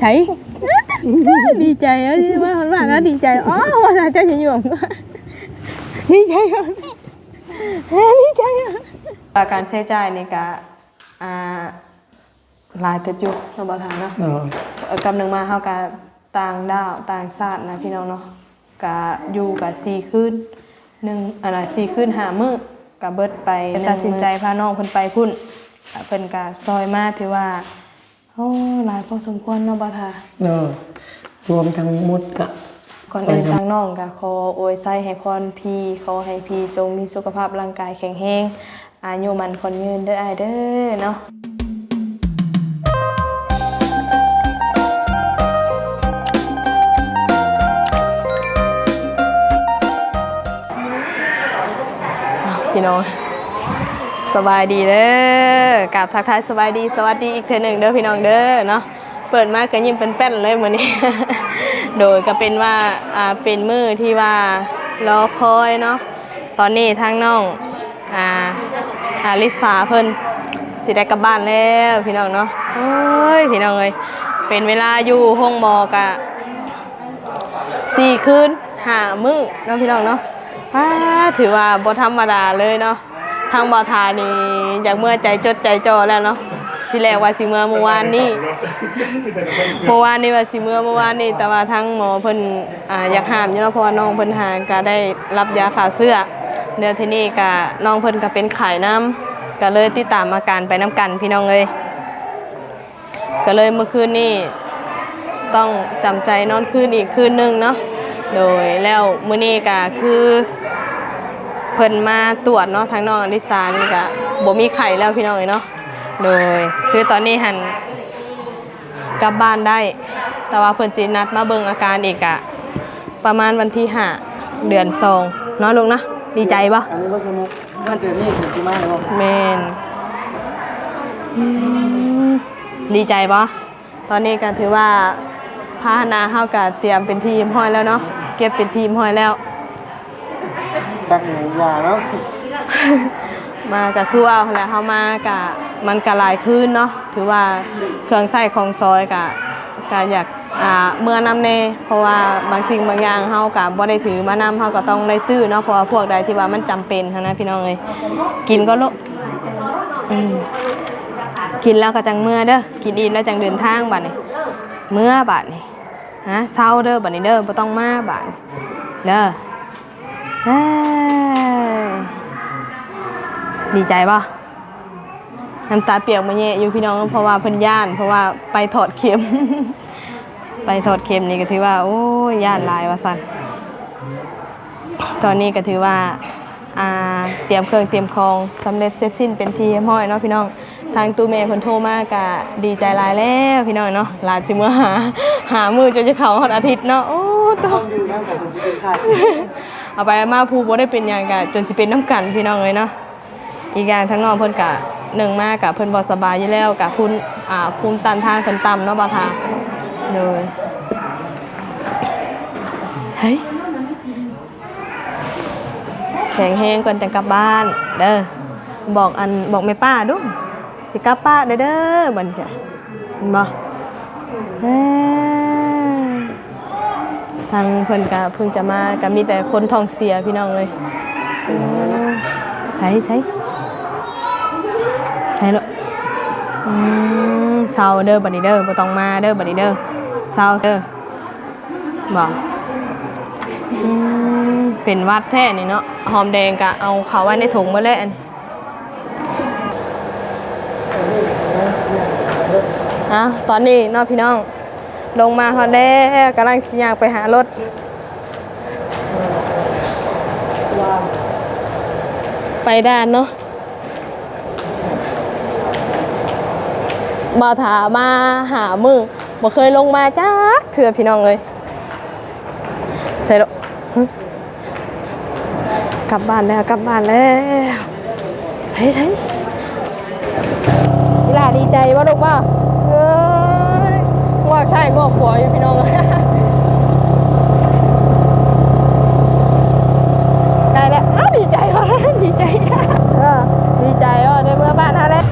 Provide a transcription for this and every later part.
ใช่ดีใจเอ้ยว่าคนว่าก็ดีใจอ๋อว่าจะจะอยู่ผมก็ดีใจอะเฮ้ยดีใจอะการใช้จ่ายนี่ก็อ่าหลายเติบอยู่เราบอกทางเนาะเออเอ่อกำลังมาเฮากับต่างดาวต่างชาตินะพี่น้องเนาะกะอยู่กับสี่คืนหนึ่งอะไรสี่คืนหามื้อกะเบิดไปตัดสินใจพาน้องเพิ่นไปพุ่นอะเพิ่นกะซอยมาถือว่า โอ้หลายพอสมควรเนาะบ่ทาเออรวมทั้งหมดกะ ก่อนอื่นทางน้องกะขออวยไส้ให้พรพี่ขอให้พี่จงมีสุขภาพร่างกายแข็งแรงอายุมันคนยืนเด้ออ้ายเด้อเนาะพี่น้อง สบายดีเด้อกราบทักทายสบายดีสวัสดีอีกเทหนึ่งเด้อพี่น้องเด้อเนาะเปิดมากก็ยิ้มเป็นแป้นเลยมือนี้ โดยก็เป็นว่าอ่าเป็นมือที่ว่ารอคอยเนาะตอนนี้ทางน้องอ่าอาลิสาเพิ่นสิได้กลับบ้านแล้วพี่น้องเนาะโอ้ยพี่น้องเอ้ยเป็นเวลาอยู่ห้องมอกะสี่คืนห้ามื้อเนาะพี่น้องเนาะถือว่าบ่ธรรมดาเลยเนาะ ทางบ่อทานี่อยากเมื่อใจจดใจจ่อแล้วเนาะที่แรกว่าสิเมื่อเมื่อวานนี้เมื่อวานนี่ว่าสิเมื่อเมื่อวานนี่แต่ว่าทั้งหมอเพิ่นอ่าอยากห้ามอยู่เนาะเพราะว่าน้องเพิ่นหาก็ได้รับยาขาเสื้อเดี๋ยวทีนี้ก็น้องเพิ่นก็เป็นไข้น้ำก็เลยติดตามอาการไปน้ำกันพี่น้องเลยก็เลยเมื่อคืนนี้ต้องจำใจนอนคืนอีกคืนหนึงเนาะโดยแล้วมื้อนี้ก็คือ พิ่นมาตรวจเนาะทางน้องอลิสานี่ก็บ่มีไข้แล้วพี่น้องเอ้ยเนาะโดย คือตอนนี้หันกลับบ้านได้ แต่ว่าเพิ่นสินัดมาเบิ่งอาการอีกอะประมาณวันที่ห้าเดือนสองเนาะลูกนะดีใจปะอันนี้ก็สมุกมันเดือนนี้ถึงที่มาแล้วแมนอืมดีใจปะตอนนี้ก็ถือว่าพาหนาเฮาก็เตรียมเป็นทีมห้อยแล้วเนาะเก็บเป็นทีมห้อยแล้ว ตักหนึ่งยาเนาะมาก็คือว่าแล้วเฮามากะมันก็หลายคืนเนาะถือว่าเครื่องใช้ของซอยกะก็อยากอ่าเมื่อนำแน่เพราะว่าบางสิ่งบางอย่างเฮาก็บ่ได้ถือมานำเฮาก็ต้องได้ซื้อเนาะเพราะว่าพวกใดที่ว่ามันจำเป็นนะพี่น้องเอ้ยกินก็โลอืมกินแล้วก็จังเมื่อเด้อกินอิ่มแล้วจังเดินทางบัดนี้เมื่อบัดนี้ฮะเช้าเด้อบัดนี้เด้อบ่ต้องมาบัดเด้ออ้ย ดีใจป่ะน้ำตาเปียกมาเยะอยู่พี่น้องเพราะว่าเพิ่นย่าน เพราะว่าไปถอดเข็ม ไปถอดเข็มนี่ก็ถือว่า โอ้ยย่านหลายว่าสั่นตอนนี้ก็ถือว่าอ่าเตรียมเครื่องเตรียมของสำเร็จเสร็จสิ้นเป็นทีเรียบร้อยเนาะพี่น้องทางตู้เมย์เพิ่นโทรมากะดีใจหลายแล้วพี่น้องเนาะหลานสิเมื่อหาหามือจนจะเข้าฮอดอาทิตย์เนาะโอ้ตต้องอยู่น้ำกับคนที่เป็นขาดเอาไปมาภูบ่ได้เป็นอย่างกะจนสิเป็นน้ำกันพี่น้องเลยเนาะ อีกอย่างทั้งน้องเพิ่นกะหนึ่งมากกะเพิ่นบ่สบายอยู่แล้วกะพุ่นอ่าภูมิต้านทานเพิ่นต่ำเนาะบาทาเลยเฮ้ยแข็งแฮงก่อนจะกลับบ้าน เด้อบอกอันบอกแม่ป้าดูสิกลับป้าเด้อเด้อบันจ้ะเห็นบ่เฮ้ยทางเพิ่นก็เพิ่งจะมาก็มีแต่คนท้องเสียพี่น้องเลยใช้ใช้ ใช้แล้วอืมเศร้าเด้อบัดนี้เด้อบ่ต้องมาเด้อบัดนี้เด้อเศร้าเด้อบ่อืมเป็นวัดแท้นี่เนาะหอมแดงก็เอาเขาไว้ในถุงมาแล้วอันอะตอนนี้เนาะพี่น้อง ลงมาฮอดแล้วกำลังอยากไปหารถไปด้านเนาะ มาถามาหามือบ่เคยลงมาจักเถื่อพี่น้องเลยใส่ดอกหึกลับบ้านแล้วกลับบ้านแล้วใช่ใช่อีหล่าดีใจว่าลูกว่าเอ้ยว่าใช่งอกหัวอยู่พี่น้องเลย ได้แล้วอ้าวดีใจว่ะ ดีใจเออดีใจว่าได้เมื่อบ้านเท่าแล้ว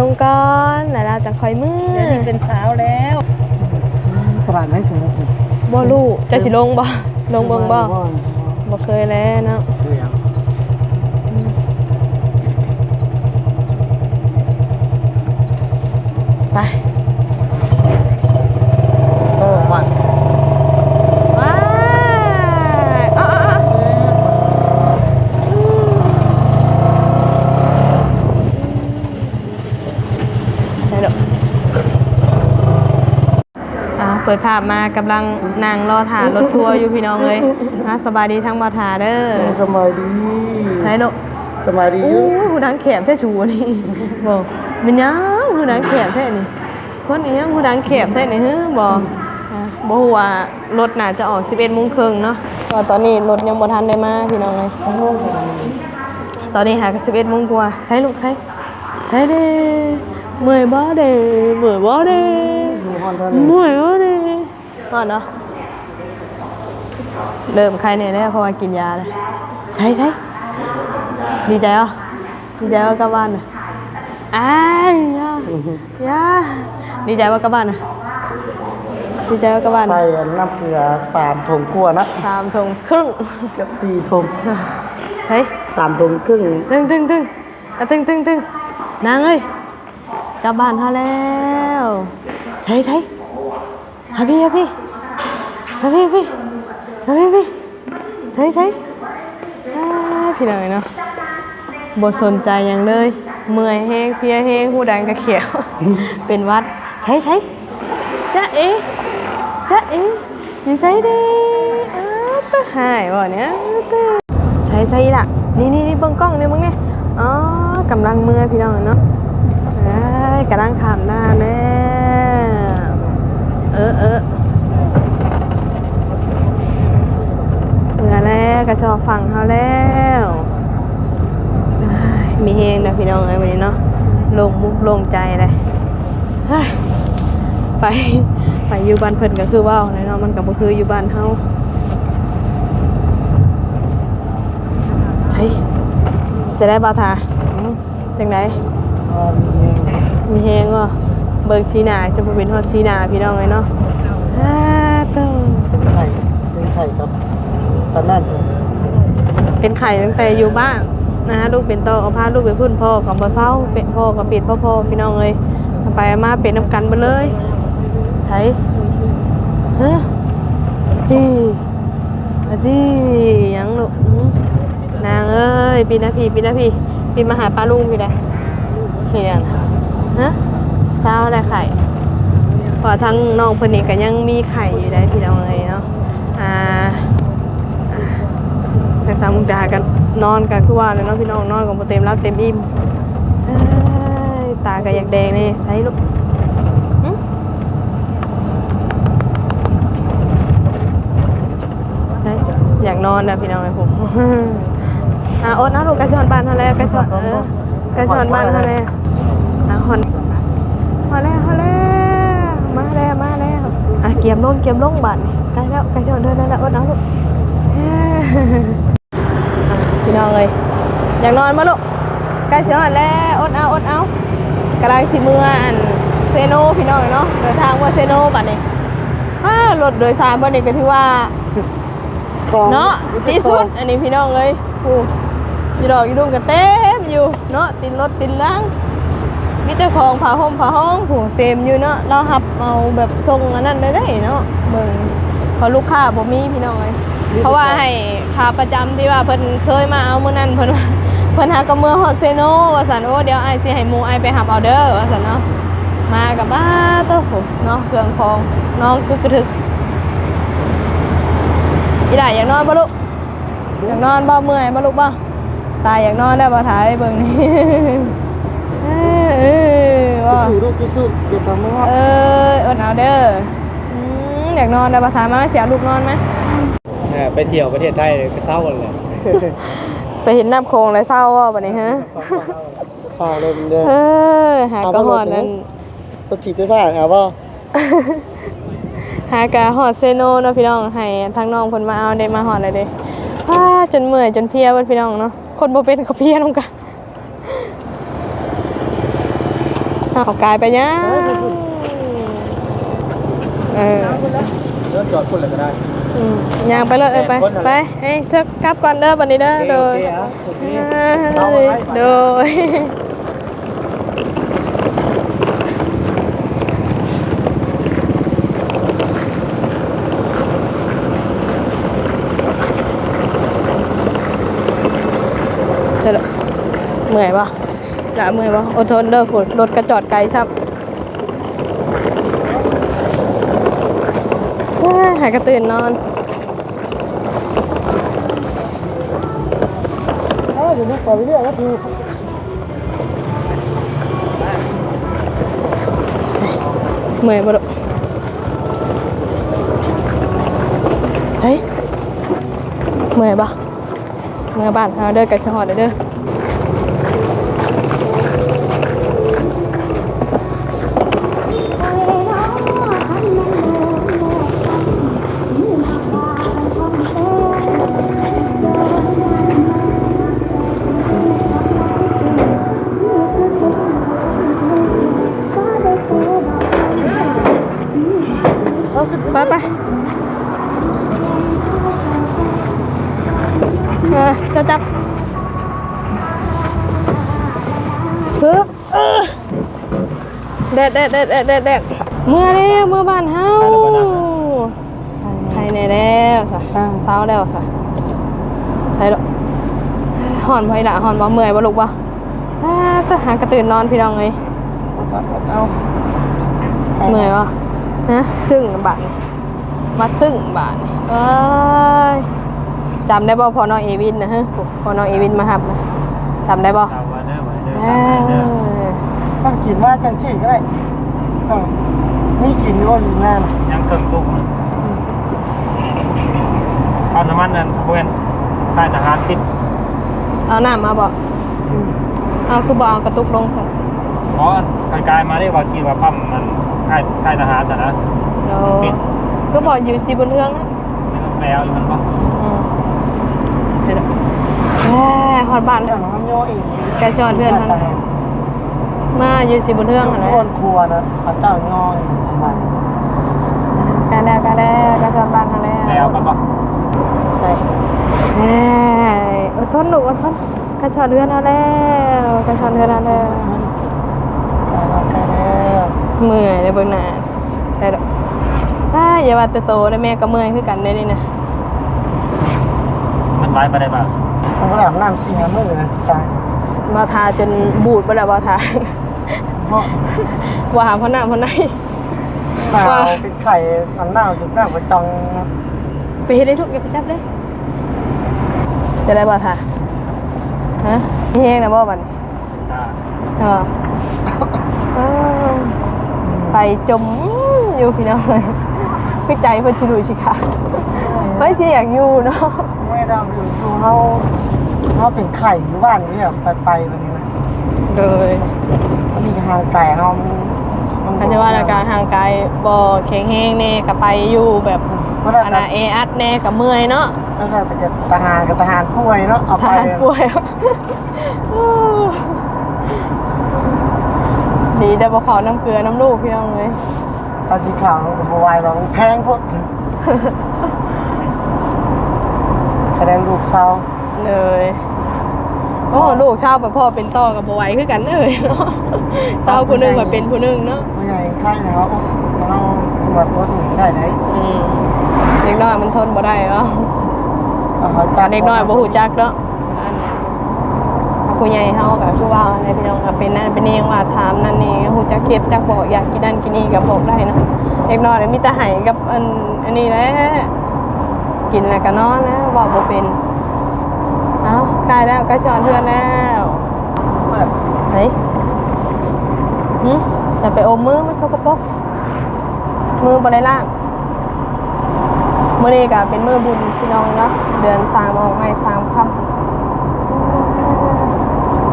ลงก่อน แล้วเราจะค่อยมือเดี๋ยวนี้เป็นสาวแล้วตลาดไหนสมมติบ่รู้จะสิลงบ่ลงเบิ่งบ่บ่เคยแล้วเนาะไป โอ้มัน ว้ายอะอะอะอืมใช่ดอกอ่า เปิดภาพมากำลังนั่งรอถ่ารถทัวร์อยู่พี่น้องเลยอะสบายดีทั้งบ่ทาเด้อสบายดีใช่ดอกสบายดีอโอ้ยู่ยหูดังแขมแท้ชูนี่บอกมันยังหูดังแขมแท้นี่คนนี้ยังหูดังแขมแท้นี่เฮ้อบอกอะบ่ฮู้ว่ารถน่าจะออก11โมงครึ่งเนาะก็ตอนนี้รถยังบ่ทันได้มาพี่น้องเลยตอนนี้หากัน11โมงกว่าใช้ลูกใช้ใช้เด้ เมื่อยบ่เด้เมื่อยบ่เด้ดูฮอนเท่านี้เมื่อยบ่เด้ฮอดเนาะเริ่มใครเนี่ยแล้วเพราะว่ากินยาเลยใช่ใช่ดีใจเหรอดีใจว่ากลับบ้านน่ะอ้ายยายาดีใจว่ากลับบ้านน่ะดีใจว่ากลับบ้านใส่น้ำเกลือสามถุงกลัวนะสามทงครึ่งเกับสี่ถุงเฮ้ยสามถุงครึ่งตึงตึงตึงอะตึงตึงตึงนางเอ้ย กลับบ้านเท่าแล้วใช่ใช่ฮะพี่ฮะพี่ฮะพี่พี่ฮะพี่พี่ใช่ใช่พี่หน่อยเนาะบสนใจอย่างเลย เมื่อยแห้งเพียแห้งหูดังกระเขียว เป็นวัดใช่ใช่จ๊ะเอ๋จ๊ะเอ๋อยู่ใส่ด้อ้าวตะหายวะเนี่ยใช้ใช่ละนี่นี่นี่เบิ่งกล้องนี่เบิ่งนี่ยอ๋อกำลังเมื่อยพี่น้องเนาะ เอ้ยกำลังขามหน้าแล้วเออเออเมื่อแล้วกระชอบฟังเขาแล้วมีเฮงนะพี่น้องเอ้ยวันนี้เนาะลงมุกลงใจเลยไปไปอยู่บ้านเพิ่นก็คือว่าวเนาะมันก็บ่คืออยู่บ้านเฮาใช่จะได้บาทาจังไดอ่า มีเองมีเฮงว่ะเบิกชีหนาจะบ่เป็นฮอดชีหนาพี่น้องเลยเนาะฮ่าเต้าเป็นไข่เป็นไข่ครับตอนนั้นจะเป็นไข่ตั้งแต่อยู่บ้านนะฮะลูกเป็นโตเอาพาลูกไปพุ่นพ่อกับบ่เศร้าเป็นพ่อกับปิดพ่อพ่อพี่น้องเลยเอาไปเอามาเป็นน้ำกันไปเลยใช่ฮะจีอะจีหยังลูกอืมนางเอ้ยปีนาพีปีนาพีปีมาหาป้าลุงพี่ได้เฮียง ฮะเศร้าอะไรไข่เพอทั้งน้องเพิ่นนี่ก็ยังมีไข่อยู่ได้พี่น้องเลยเนาะอ่าแต่สามมุกดากันนอนกันคือว่าเลยเนาะพี่น้องนอนกับเต็มรับเต็มอิ่มตาก็อยากแดงนี่ใช้ลูกหึใช่อยากนอนนะพี่น้องไอ้ผมอะอดนะลูกกระชอนบ้านเท่าแล้วกระชอนเออกระชอนบ้านเท่าแล้วอะฮอนฮอน แล้วฮอนแล้วมาแล้วมาแล้วอะเกียมลงเกียมลงบ้านนี่ใกล้แล้วใกล้ชอนเดินได้แล้วอดนะลูกพี่น้องเลยอยากนอนมาลูกใกล้เสียงแล้วอดเอาอดเอากำลังสิเมื่ออันเซโนพี่น้องเนาะเดินทางว่าเซโนบัดนี้อ่ารถโดยสารบัดนี้ก็ถือว่าของเนาะที่สุดอันนี้พี่น้องเลยโอ้ยดอกอยูดุมกันเต็มอยู่เนาะติดรถติดล้าง มีแต่ของผ้าห่มผ้าห้องผูเต็มอยู่เนาะเราหับเอาแบบทรงอันนั้นได้ได้เนาะเบิ่งเพอลูกค้าบ่มีพี่น้องเลยเพราะว่าให้ขาประจำที่ว่าเพิ่นเคยมาเอามื้อนั้นเพิ่นว่าเพิ่นหากับเมือฮอดเซโนว่าซั่นโอ้เดี๋ยวอ้ายสิให้หมู่อ้ายไปหับเอาเด้อว่าซั่นเนาะมากับบ้าโตโหเนาะเครื่องของน้องกึกกระทึกอีหล่าอยากนอนบ่ลูกอยากนอนบ่เมื่อยบ่ลุกบ่ตายอยากนอนได้บ่ถ่ายเบิ่งนี่ เออเออ ไป ว่า สู่ลูกไปสู่เก็บความมือเอออดเอาเด้ออืมอยากนอนได้บ่ถ่ายมาเสียลูกนอนไหมเนี่ยไปเที่ยวประเทศไทยเลยไปเศร้ากันเลยไปเห็นน้ำโคงแล้วเศร้าบ่บัดนี้ฮะสาวเลยมันเด้อเออหากระหอดนั่นปฏิไปบ้านเอาบ่หากะหอดเซโนเนาะพี่น้องให้ทางน้องเพิ่นมาเอาได้มาหอดเลยเด้อ้าจนเมื่อยจนเพลียเบิดพี่น้องเนาะคนบ่เป็นก็เพลียนำกัน เอากายไปยังเออเริ่มจอดคนเลยก็ได้อืมย่างไปเลยเออไปไปเอ้ยเสื้อกลับก่อนเด้อบันนี้เด้อโดยโอเคเอ้ยโดยเสร็จแล้วเมื่อยปะ ละเมื่อยปะอดทนเด้อฝนรถกระจอดไกลซับหายกระตื่นนอนเอ้าเดี๋ยวนี้ปล่อยไปเรื่อยก็คือเมื่อยบ่ลูกใช่เมื่อยบ่เมื่อยบ้านเอาเด้อไก่สหอดเด้อ เด็ดเด็ดเด็ดเด็ดเด็ดเมื่อแล้วเมื่อบ้านเฮาใครในแล้วค่ะเศร้าแล้วค่ะ ใช่หรอหอนพอยละหอนบ่เมื่อยบ่ลูกบ่ก็หากระตื่นนอนพี่น้องเลยเอาเมื่อยวะฮะซึ่งบาทนี่มาซึ่งบาทเอ้ยจำได้บ่พอน้องเอวินนะฮะพอน้องเอวินมาหับนะจำได้บ่ตามวันเด้อวันเด้อต้อต้องกินว่าจังชี่ก็ได้ เออมีกินก็อยู่งานยังเกิงตุ้มเอาน้ำมันนั่นเว้นค่ายทหารติดเอาน้ำมาบ่เอาคือบ่เอากระตุกลงซะเพราะกายๆมาได้ว่ากี่ว่าปั๊มมันค่ายค่ายทหารแต่นะโอ้ก็บอกอยู่สิบนเรื่องนะแปลอยู่มันก็อืมเดี๋ยวๆแหม่ฮอดบ้านเรื่องของโยเองแกชอนเพื่อนทัน มาอยู่สิบนเรื่องอะไรควนครัวนะพระเจ้าย่อยมาการแด้การแด้การชอนบ้านทางแล้แปลกันปะใช่แหม่อดทนลูกอดทนกระชอนเรือนเอาแล้วกระชอนเรือนเอาแล้วใกล้แล้วใกล้แล้วเมื่อยในเบื้องหน้าใช่ดอกอ้าอย่าว่าแต่โตได้แม่ก็เมื่อยคือกันได้นี่นะมันไว้ไปได้ปะผมก็อาบน้ำซีน้ำมือนะตายมาทาจนบูดไปแล้วบ่ทา เพราะว่าหาพ่อหน้าพ่อไหนหนาวเป็นไข่อันหนาวจุดหน้าไปจังนะไปเฮ็ดได้ทุกอย่าไปจับได้จะได้บ่ทาฮะมีแห้งนะบ่บัดนี้อ่าเออเออไปจมอยู่พี่น้องเลยพี่ใจเพิ่นชิลุยชิค่ะไม่ใช่อยากอยู่เนาะไม่ได้อยู่ดูเขาเขาเป็นไข่อยู่บ้านนี่แบบไปไปแบบนี้นะเลย นี่ทางไก่เขามันคันจะว่าอาการห่างกายบ่แข็งแรงแน่ก็ไปอยู่แบบไม่ได้อันน่ะเออัดแน่ก็เมื่อยเนาะไม่ได้แต่เกิดทหารกับทหารป่วยเนาะเอาทไปหารป่วยดีแต่บ่เขาน้ำเกลือน้ำลูกพี่น้องเลยตอนสีขาวกับบวายเราแพงโพดแสดงลูกเศร้าเลย โอ้ลูกเช่าไปพ่อเป็นต่อกับบ่ไหวคือกันเลยเนาะเศร้าผู้หนึงมาเป็นผู้หนึงเนาะไม่ใหญ่ไข่นะครับเรามาตัวหนึ่งได้ไหนอืมเด็กน้อยมันทนบ่ได้เนาะเอาเขาการเด็กน้อยบ่ฮู้จักเนาะอันผู้ใหญ่เฮาก็คือว่าอะไรพี่น้องก็เป็นนั่นเป็นนี่ว่าถามนั่นนี่ฮู้จักเก็บจักบอกอยากกินนั่นกินนี่ก็บอกได้เนาะเด็กน้อยเนี่ยมีแต่ให้กับอันอันนี้แหละกินแล้วก็นอนแล้วบอกบ่เป็น เอ้าใกล้แล้วใกล้ช้อนเพื่อนแล้วแบบเฮ้ยหึจะไปอมมือมันสกปรกมือบริล่างมือนี้ก็เป็นมือบุญพี่น้องเนาะเดือนสามออกไม่สามคำ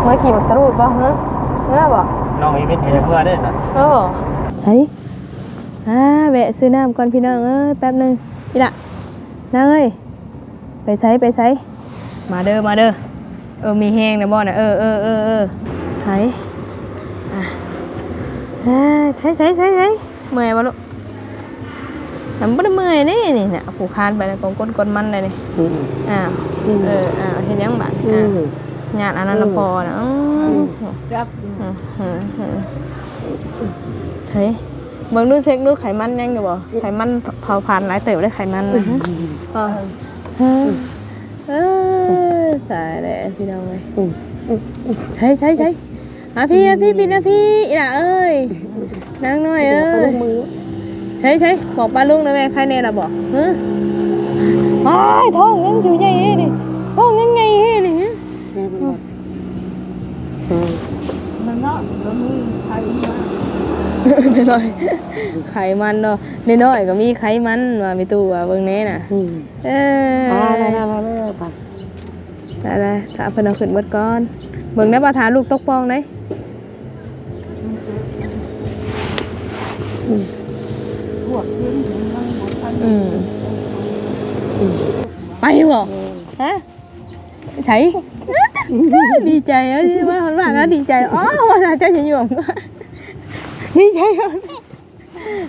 เมื่อขี่มักตะรูดป่ะเฮ้ยเมื่อบ่น้องอีเป็นเห็นเพื่อได้นะเออเฮ้ยอ่าแวะซื้อน้ำก่อนพี่น้องเอ้ยแป๊บหนึงพี่ละนางเอ้ยไปใช้ไปใช้ มาเด้อมาเด้อเออมีแห้งนะบ่นะเออเออเออเออไห้อะอ่าใช้ใช้ใช้ใช้เมื่อยบ่ลูกมันบ่ได้เมื่อยนี่นี่เนี่ยผูกคานไปแล้วกงก้นก้นมันเลยนี่อืมอ้าวอืมเอออ้าวเห็นยังบาดอือ่ามญาติอันนั้นละพอนะอืมครับอืมอืมอืมใช่เบิ่งดูเช็คดูไขมันยังอยู่บ่ไขมันเผาผลาญหลายเติบได้ไขมันนะฮะอ๋อเออเออ ตายแล้วพี่น้องเอ้ยอืมอืมใช่ใช่ใช่อะพี่อะพี่ปิดนะพี่อีหล่ะเอ้ยนางน้อยเอ้เอายลูกมือใช่ใช่บอกป้าลุงนะแม่ใครแน่ละบอกฮะอ้ายท้องยังอยู่ใหญ่เฮ้นี่ท้องยังไงเฮ้นี่ฮะแม่เป็นหมดอืมน้อยๆไขมันเนาะน้อยๆก็มีไขมันว่ามีตู้ว่าเบิ่งแน่น่ะอืมเอออ่าได้ได้ได้ได้ไปได้ได้ถ้าเพิ่นเอาขึ้นเบิดก่อนเบิ่งได้บ่ทาลูกตกปองได้อืมไปบ่ฮะใช่ดีใจเอ้ยว่าว่าแล้วดีใจอ๋อว่าน่าจะสิอยู่ผมก็ดีใจอะ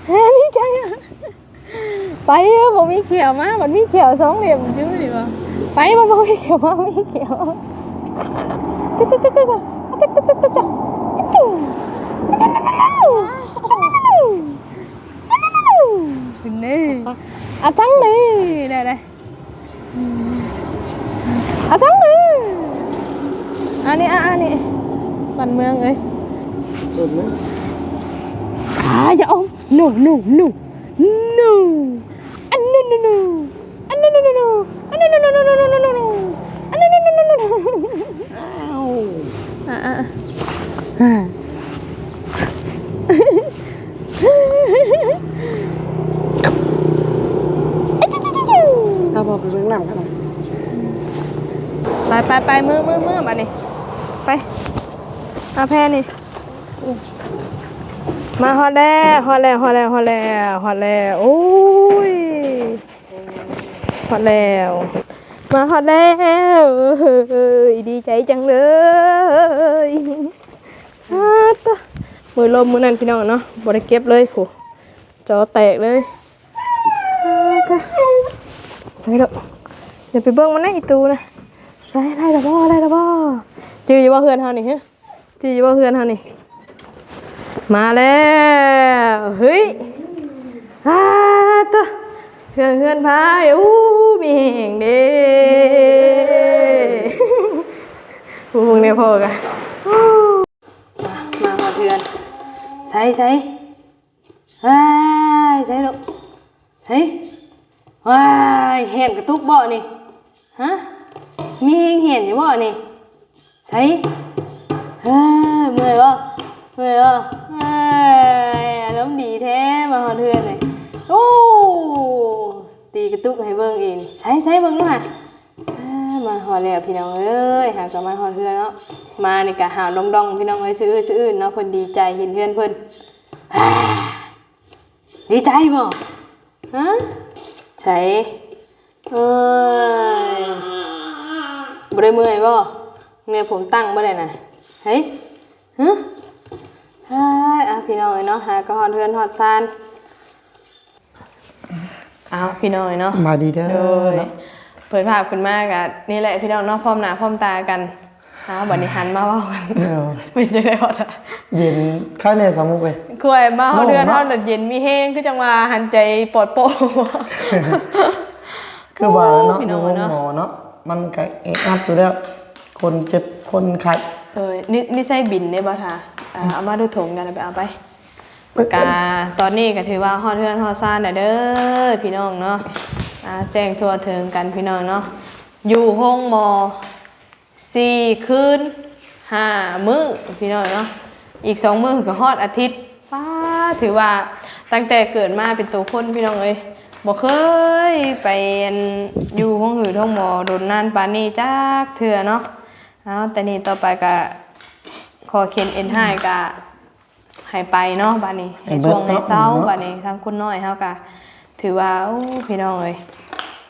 เฮ้ดีใจอะไปเออผมมีเขียวมามันมีเขียวสองเหลี่ยมอยู่ดิบ่ไปมาบ่มีเขียวมามีเขียวตึ๊กตึ๊กตึ๊กตึ๊กตึ๊กตึ๊กตึ๊กตึ๊กตึ๊กจุ๊ขึ้นนี่อะจังนี่ได้ได้ อันนู้นนู้นนู้นนู้นนู้นนู้นอันนู้นนู้นนู้นนู้นอ้าวอ่าเอาบอกไปเบื้องหลังกันไปไปไปมือมือมือมานี่ไปเอาแพนี่มาฮอดแล้วฮอดแล้วฮอดแล้วฮอดแล้วฮอดแล้วโอ้ย อดแล้ว มาฮอดแล้วเอ้ยดีใจจังเลยอาตมือลมมือนั่นพี่น้องเนาะบริเก็บเลยผู้จอแตกเลยใส่ดอกอย่าไปเบิ่งมันนะอีตูนะใช่ได้ละบ่ได้ละบ่จืออยู่ว่าเฮือนเฮานี่ฮะจืออยู่ว่าเฮือนเฮานี่มาแล้วเฮ้ยอาตะ เฮือนเฮือนพายอู้มีแห่งเด้ผู้พงเนี่ยพอกันมามาหอดเฮือนใส่ใส่ว้ายใส่ลูกเฮ้ยว้ายเห็นกระตุกบ่นี่ฮะมีเห็นเห็นอยู่บ่นี่ใช่เฮ้ยเมื่อยบ่เมื่อยบ่เอ้ยอารม กระตุกให้เบิ่งเองใช้ใช้เบิ่งดูค่ะมาหอดแล้วพี่น้องเอ้ยหากมาหอดเทือนเนาะมาในกะหาวดองๆพี่น้องเอ้ยซื้อซื้อเนาะเพิ่นดีใจเห็นเพื่อนเพิ่นดีใจบ่ฮะใช่เอ้ยบ่ได้เมื่อยบ่เนี่ยผมตั้งบ่ได้น่ะเฮ้ยฮะฮายอะพี่น้องเอ้ยเนาะหาก็ฮอดเฮือนฮอดซาน อาพี่น้อยเนาะมาดีเด้อโดยเปิดภาพขึ้นมากะนี่แหละพี่น้องเนาะพร้อมหน้าพร้อมตากันหาบัดนี้หันมาเว้ากันเออไม่จะได้ฮอดอะเย็นข้าวเหนียวสองมุกเลยควยมาฮอดเฮือนโน่ฮอเนาะดเย็นมีแห้งคือจังว่าหันใจปลอดโปร่ง คือว่าแล้วเนาะพี่อน้ยู่องโรงเนาะ หมอเนาะมันก็เอกอัพอยู่แล้ว คนเจ็บคนไข้ เออนี่นี่ใช่บินเนี่ยบ่ท่าอ่าเอามาดูถุงกันเอาไปเอาไป กาตอนนี้ก็ถือว่าฮอดเทือนฮอดซ่านน่ะเด้อพี่น้องเนาะแจ้งทั่วถึงกันพี่น้องเนาะอยู่ห้องมอสี่คืนห้ามื้อพี่น้องเนาะอีกสองมื้อก็ฮอดอาทิตย์ป้าถือว่าตั้งแต่เกิดมาเป็นตัวคนพี่น้องเอ้ยบ่เคยไปอยู่ห้องหือห้องหมอโดนนานปานนี้จักเถื่อเนาะเอาแต่นี่ต่อไปก็ขอเขียนเอ็นให้ก็ ให้ไปเนาะบ้านนี้ให้ช่วงในเช้าบ้านนี้ทางคุณน้อยเฮาก็ถือว่าโอ้พี่น้องเอ้ย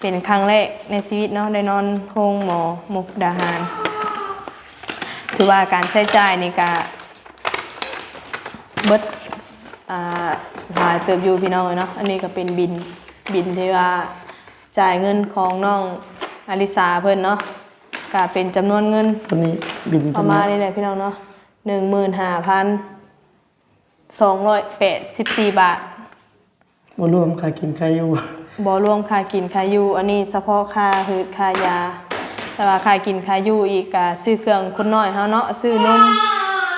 เป็นครั้งแรกในชีวิตเนาะได้นอนโรงหมอมุกดาหาร ถือว่าการใช้จ่ายนี่ก็เบิดอ่าหลายเติบอยู่พี่น้องเนาะอันนี้ก็เป็นบินบินที่ว่าจ่ายเงินของน้องอลิสาเพิ่นเนาะก็เป็นจำนวนเงินตัวนี้บินประมาณนี้แหละพี่น้องเนาะหนึ่งหมื่นห้าพัน สองร้อยแปดสิบสี่บาทบ่รวมค่ากินค่าอยู่บอรวมค่ากินค่าอยู่อันนี้เฉพาะค่าหืดค่ายา แต่ว่าค่ากินค่าอยู่อีกกะซื้อเครื่องคนน้อยเฮาเนาะซื้อนม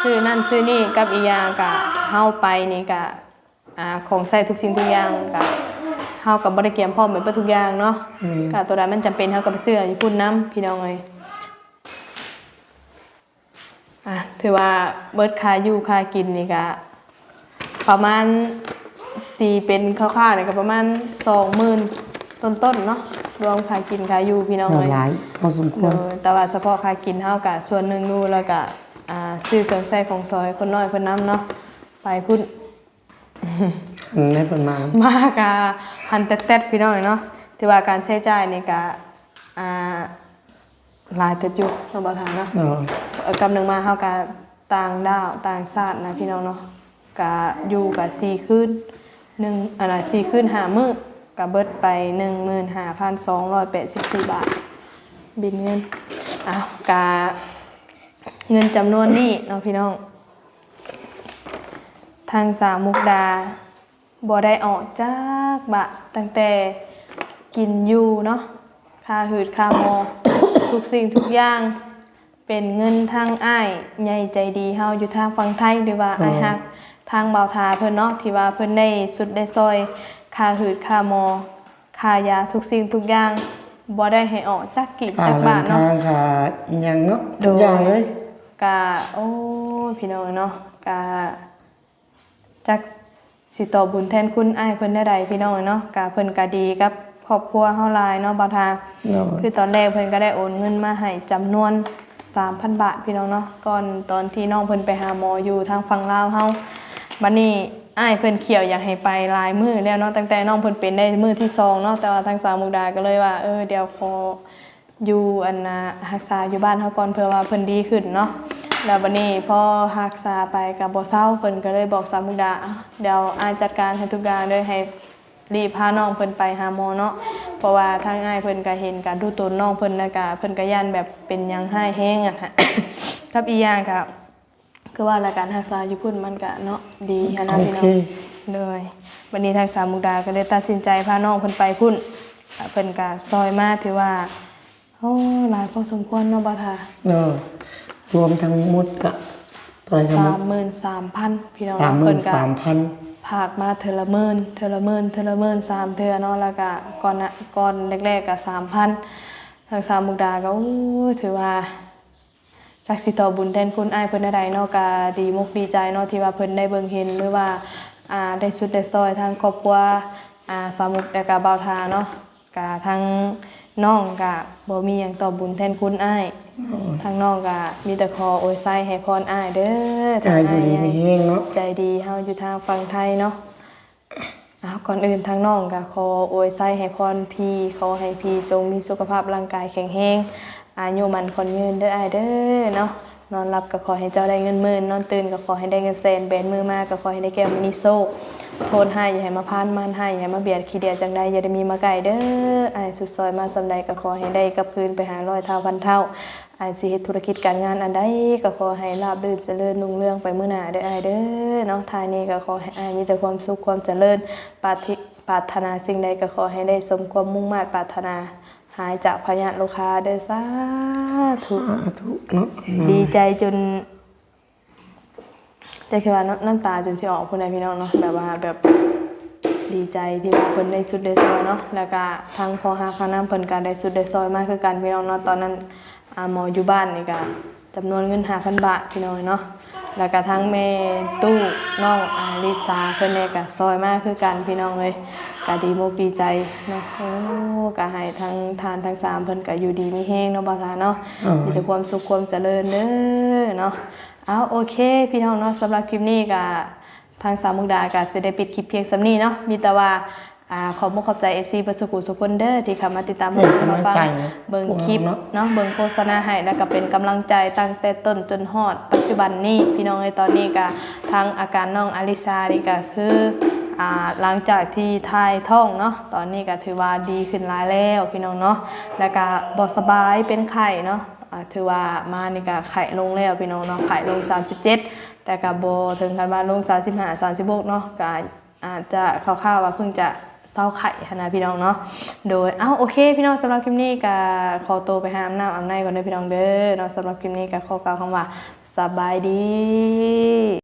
ซื้อนั่นซื้อนี่กับอีกอย่างกะเฮาไปนี่กะอ่าของใช้ทุกสิ่งทุกอย่างกะเฮากับบ่ได้เตรียมพร้อมเหมือนทุกอย่างเนาะอืมกะตัวใดมันจำเป็นเฮาก็ไปซื้ออยู่พุ่นน้ำพี่น้องเอ้ยอะถือว่าเบิดค่าอยู่ค่ากินนี่กะ ประมาณตีเป็นคร่าวๆเนี่ยก็ประมาณสองหมื่นต้นๆเนาะรวมค่ากินค่าอยู่พี่น้องเลยหลายพอสมควโดรยแต่ว่าเฉพาะค่ากินเท่ากับส่วนหนึ่งนู่นแล้วก็อ่าซื้อเครื่องใช้ของซอยคนน้อยคนน้ำเนาะไปพุ่นอันได้ประมาณมากะหันแต๊ดๆพี่น้องเนาะที่ว่าการใช้จ่ายนี่ก็อ่าหลายเติบอยู่เราบอกทานเนาะเนาะเอ่อกำหนึ่งมาเฮากับต่างดาวต่างชาตินะพี่น้องเนาะ กะอยู่กับสี่คืนหนึ่งอะไรสี่คืนหามื้อกับเบิดไปหนึ่งหมื่นห้าพันสองร้อยแปดสิบสี่บาท บินเงินอ้าวกะเงินจำนวนนี้เนาะพี่น้อง ทางสามมุกดาบ่ได้ออกจากบะตั้งแต่กินอยู่เนาะค่าหืดค่ามอทุกสิ่งทุกอย่างเป็นเงินทางอ้ายใหญ่ใจดีเฮาอยู่ทางฝั่งไทยหรือว่าอ้ายฮักางเบาทาเพิ่นเนาะที่ว่าเพิ่นได้สุดได้ซอยค่าหืดค่าหมอค่ายาทุกสิ่งทุกอย่างบ่ได้ให้ออกจากกีบค่าจากเดิบานททาเนาะงค่าอีหยังเนาะทุกอย่างเลยกะโอ้ยพี่น้องเนาะกะจักสิตอบบุญแทนคุณอ้ายเพิ่นได้ใดพี่น้องเนาะกะเพิ่นก็ดีกับครอบครัวเฮาหลายเนาะบ่าวทาเนาะคือตอนแรกเพิ่นก็ได้โอนเงินมาให้จำนวน3,000 บาทพี่น้องเนาะก่อนตอนที่น้องเพิ่นไปหาหมออยู่ทางฝั่งลาวเฮา บัดนี้อ้ายเพิ่นเขียวอยากให้ไปลายมือแล้วเนาะตั้งแต่น้องเพิ่นเป็นได้มือที่สองเนาะแต่ว่าทางสาวมุกดาก็เลยว่าเออเดี๋ยวขออยู่อันน่ะรักษาอยู่บ้านเฮาก่อนเพื่อว่าเพิ่นดีขึ้นเนาะแล้วบัดนี้พอรักษาไปก็บ่เศร้าเพิ่นก็เลยบอกสาวมุกดาเดี๋ยวอ้ายจัดการให้ทุกอย่างเลยให้รีบพาน้องเพิ่นไปหาหมอเนาะเพราะว่าทางง่ายเพิ่นก็เห็นการดูตนน้องเพิ่นแล้วก็เพิ่นก็ย่านแบบเป็นหยังให้แห้งอะฮะกับอีกอย่างก็ คือว่าละการรักษาอยู่พุ่นมันก็เนาะดีหันนะโอพี่น้เคองเลยวันนี้ทางสามมุกดาก็เลยตัดสินใจพาน้องเพิ่นไปพุ่นอะเพิ่นก็ซอยมาถือว่าโอ้หลายพอสมควรเนาะบ่ทาเนาะรวมทั้งหมดก็ต่อยทั้งหมด33,000พี่น้องสามเนาะหมื่เพิ่นนก็ สามพัน ผากมาเทอละหมื่นเทอละหมื่นเทอละหมื่นสามเทือเนาะแล้วก็ก่อนน่ะก่อนแรกๆก็สามพันทางสามมุกดาก็อู้ถือว่า จักสิต่อบุญแทนคุณอ้ายเพิ่นได้ใดเนาะก็ดีมุกดีใจเนาะที่ว่าเพิ่นได้เบิ่งเห็นหรือว่าอ่าได้สุดได้ซอยทางครอบครัวอ่าสามมุกแล้วก็บ่าวทาเนาะก็ทางน้องก็บ่มีหยังตอบบุญแทนคุณอ้ายทางน้องก็มีแต่ขออวยไส้ให้พรอ้ายเด้อทางอายอยู่ดีอ้ายมีแห้งเนาะใจดีเฮาอยู่ทางฝั่งไทยเนาะอ้าวก่อนอื่นทางน้องก็ขออวยไส้ให้พรพี่ขอให้พี่จงมีสุขภาพร่างกายแข็งแรง อายุมันคนยืนเด้ออายเด้อเนาะนอนหลับก็ขอให้เจ้าได้เงินหมื่นนอนตื่นก็ขอให้ได้เงินแสนแบนมือมากก็ขอให้ได้แก้วมินิโซโทนให้อย่าให้มาพานมันให้อย่าให้มาเบียดขี้เดียจังใดอย่าได้มีมาไก่เด้ออ้ายสุดซอยมาสำใดก็ขอให้ได้กับคืนไปหาร้อยเท่าพันเท่าอายสิเฮ็ดธุรกิจการงานอันใดก็ขอให้ราบรื่นเจริญรุ่งเรืองไปมื้อหน้าเด้ออายเด้อเนาะทายนี้ก็ขอให้อายมีแต่ความสุขความเจริญปารถปรารถนาสิ่งใดก็ขอให้ได้สมความมุ่งมา่ปรารถนา หายจากพยาธิลูกค้าเด้อสาธุสาธุเนาะดีใจจนจะคิดว่าน้ำน้ำตาจนสิออกพุ่นใดพี่น้องเนาะแบบว่าแบบดีใจที่ว่าเพิ่นได้สุดได้ซอยเนาะแล้วก็ทางพอหาคาน้ำเพิ่นก็ได้สุดได้ซอยมากคือกันพี่น้องเนาะตอนนั้นอาหมออยู่บ้านนี่ก็จำนวนเงิน5,000บาทพี่น้องเนาะ แล้วก็ทั้งแม่ตู้น้องอาลิสาเพิ่นเนี่ยก็ซอยมากคือกันพี่น้องเลยก็ดีมุกดีใจเนาะโอ้ก็ให้ทั้งทานทั้งสามเพิ่นก็อยู่ดีมีแฮงเนาะบ่าวทาเนาะเออมีแต่ความสุขความเจริญเด้อเนาะเอาโอเค พี่น้องเนาะสำหรับคลิปนี้ก็ทางสามมุกดาก็จะได้ปิดคลิปเพียงสำนี้เนาะมีแต่ว่า อ่าขอบมุกขอบใจ FC ประสุกุสุคนเดอร์ที่เข้ามาติดตามเป็นมากำลังฟังใจนะเบิ่งพวกเราคลิปเนาะเนาะเบิ่งโฆษณาให้แล้วก็เป็นกำลังใจตั้งแต่ต้นจนฮอด ปัจจุบันนี้พี่น้องในตอนนี้ก็ทางอาการน้องอลิซานี่ก็คืออ่าหลังจากที่ทายท้องเนาะตอนนี้ก็ถือว่าดีขึ้นหลายแล้วพี่น้องเนาะแล้วก็บ่สบายเป็นไข้เนาะอ่าถือว่ามานี่ก็ไข้ลงแล้วพี่น้องเนาะไข้ลง 37 แต่ก็บ่ถึงขั้นว่าลง35 36เนาะก็อาจจะคร่าวๆว่าเพิ่งจะ เศร้าไข่นะพี่น้องเนาะ โดย เอ้าโอเค พี่น้องสำหรับคลิปนี้ก็ขอตัวไปหาอำน้ำอาบในก่อนเด้อพี่น้องเด้อเนาะสำหรับคลิปนี้ก็ขอกล่าวคำว่าสบายดี